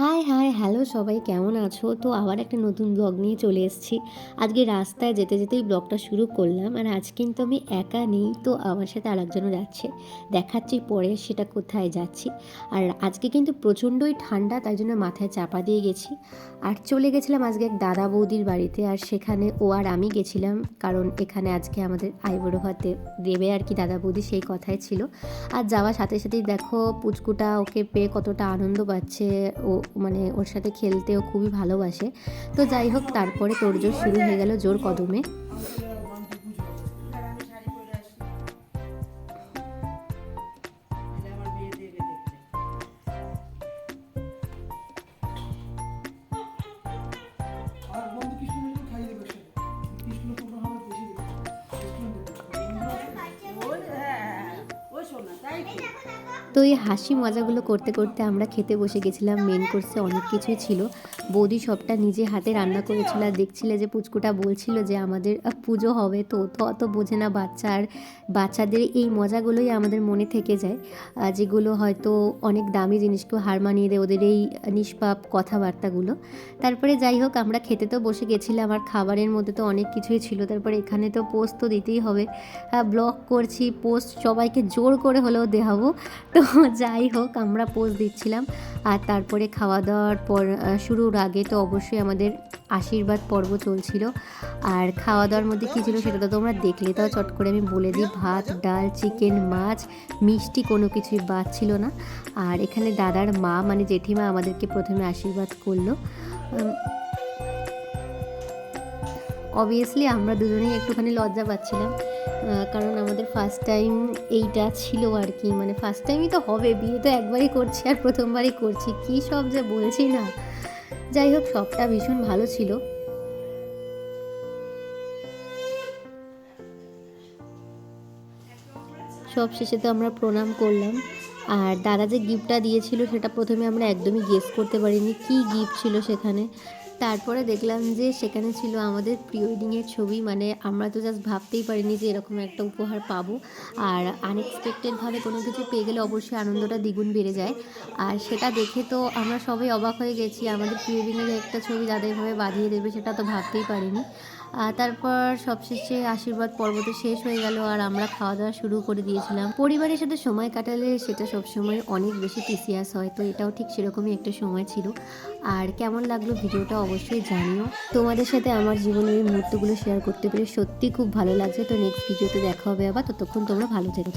High high, hello সবাই, কেমন আছো? তো আবার একটা নতুন ব্লগ নিয়ে চলে এসেছি। আজকে রাস্তায় যেতে যেতেই ব্লগটা শুরু করলাম আর আজ কিন্তু আমি একা নেই, তো আমার সাথে আরেকজনও যাচ্ছে। দেখাচ্ছি পরে সেটা কোথায় যাচ্ছি। আর আজকে কিন্তু প্রচণ্ডই ঠান্ডা, তাই জন্য মাথায় চাপা দিয়ে গেছি। আর চলে গেছিলাম আজকে এক দাদা বৌদির বাড়িতে আর সেখানে ও আর আমি গেছিলাম। কারণ এখানে আজকে আমাদের আইবুড়ো ভাতে দেবে আর কি দাদা বৌদি সেই কথাই ছিল। আর যাওয়ার সাথে সাথেই দেখো পুচকুটা ওকে পেয়ে কতটা আনন্দ পাচ্ছে। ও মানে ওর সাথে খেলতেও খুবই ভালোবাসে। তো যাই হোক, তারপরে তোর জোর শুরু হয়ে গেল জোর কদমে। তো এই হাসি মজাগুলো করতে করতে আমরা খেতে বসে গেছিলাম। মেন কোর্সে অনেক কিছুই ছিল। বৌদি সবটা নিজে হাতে রান্না করেছিল আর দেখছিলে যে পুচকুটা বলছিল যে আমাদের পুজো হবে তো তো অত বোঝে না বাচ্চা আর বাচ্চাদের এই মজাগুলোই আমাদের মনে থেকে যায়। যেগুলো হয়তো অনেক দামি জিনিসকেও হার মানিয়ে দেয় ওদের এই নিষ্পাপ কথাবার্তাগুলো। তারপরে যাই হোক, আমরা খেতে তো বসে গেছিলাম আর খাবারের মধ্যে তো অনেক কিছুই ছিল। তারপরে এখানে তো পোস্ট তো দিতেই হবে। ব্লগ করছি পোস্ট সবাইকে জোর করে হলেও দেখাবো। তো যাই হোক, আমরা পোস্ট দিচ্ছিলাম। আর তারপরে খাওয়া দাওয়ার পর শুরুর আগে তো অবশ্যই আমাদের আশীর্বাদ পর্ব চলছিল। আর খাওয়া দাওয়ার মধ্যে কী ছিল সেটা তো তোমরা দেখলে। তাও চট করে আমি বলে দিই, ভাত, ডাল, চিকেন, মাছ, মিষ্টি কোনো কিছুই বাদ ছিল না। আর এখানে দাদার মা মানে জেঠিমা আমাদেরকে প্রথমে আশীর্বাদ করল। অবভিয়াসলি আমরা দুজনেই একটুখানি লজ্জা পাচ্ছিলাম কারণ আমাদের ফার্স্ট টাইম এইটা ছিল আর কি। মানে ফার্স্ট টাইমই তো হবে, বিয়ে তো একবারই করছি আর প্রথমবারই করছি, কী সব যে বলছি না। যাই হোক, সবটা ভীষণ ভালো ছিল। সব শেষে তো আমরা প্রণাম করলাম। আর দাদা যে গিফটটা দিয়েছিল, সেটা প্রথমে আমরা একদমই গেস করতে পারিনি, কি গিফট ছিল সেখানে। তারপরে দেখলাম যে সেখানে ছিল আমাদের প্রি ওয়েডিংয়ের ছবি মানে আমরা তো জাস্ট ভাবতেই পারিনি যে এরকম একটা উপহার পাবো। আর আনএক্সপেক্টেডভাবে কোনো কিছু পেয়ে গেলে অবশ্যই আনন্দটা দ্বিগুণ বেড়ে যায়। আর সেটা দেখে তো আমরা সবাই অবাক হয়ে গেছি, আমাদের প্রি ওয়েডিংয়ের একটা ছবি দাদা এভাবে বাঁধিয়ে দেবে সেটা তো ভাবতেই পারিনি। আর তারপর সবশেষে আশীর্বাদ পর্ব তো শেষ হয়ে গেল, আর আমরা খাওয়া দাওয়া শুরু করে দিয়েছিলাম। পরিবারের সাথে সময় কাটালে সেটা সবসময় অনেক বেশি টিসিয়াস হয়, তো এটাও ঠিক সেরকমই একটা সময় ছিল। আর কেমন লাগল ভিডিওটা অবশ্যই জানিও। তোমাদের সাথে আমার জীবনের এই মুহূর্তগুলো শেয়ার করতে পেরে সত্যি খুব ভালো লাগছে। তো নেক্সট ভিডিওতে দেখা হবে আবার। ততক্ষণ তোমরা ভালো থেকো।